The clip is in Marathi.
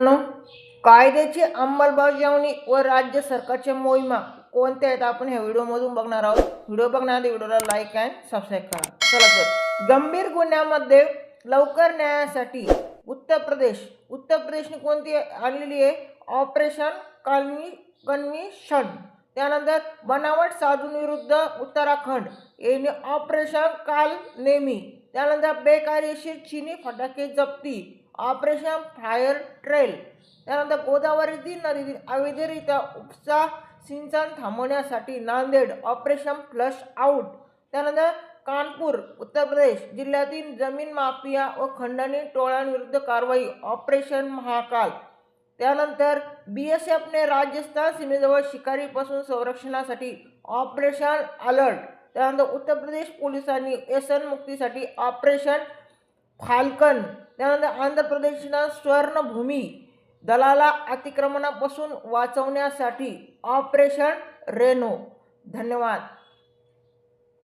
कायद्याची अंमलबजावणी व राज्य सरकारच्या मोहिमा कोणत्या आहेत आपण ह्या व्हिडिओमधून बघणार आहोत. व्हिडिओ बघणार व्हिडिओला लाईक अँड सबस्क्राईब करा. चला तर गंभीर गुन्ह्यामध्ये लवकर न्यायासाठी उत्तर प्रदेश उत्तर प्रदेशने कोणती आणलेली आहे? ऑपरेशन कन्व्ही कन्व्हिशन त्यानंतर बनावट साधूंविरुद्ध उत्तराखंड. यांनी ऑपरेशन काल नेमी त्यानंतर बेकायदेशीर चिनी फटाके जप्ती. Operation fire trail. त्यानंतर गोदावरी नदीतील अवैधरित्या उपसा सिंचन थांबवण्यासाठी नांदेड ऑपरेशन फ्लश आउट त्यानंतर कानपूर उत्तर प्रदेश जिल्ह्यातील जमीन माफिया व खंडणी टोळ्यांविरुद्ध कारवाई. ऑपरेशन महाकाल. त्यानंतर बी एस एफने राजस्थान सीमेजवळ शिकारीपासून संरक्षणासाठी ऑपरेशन अलर्ट त्यानंतर उत्तर प्रदेश पोलिसांनी व्यसन मुक्तीसाठी ऑपरेशन फाल्कन त्यानंतर आंध्र प्रदेशनं स्वर्णभूमी दलाला अतिक्रमणापासून वाचवण्यासाठी ऑपरेशन रेनो. धन्यवाद.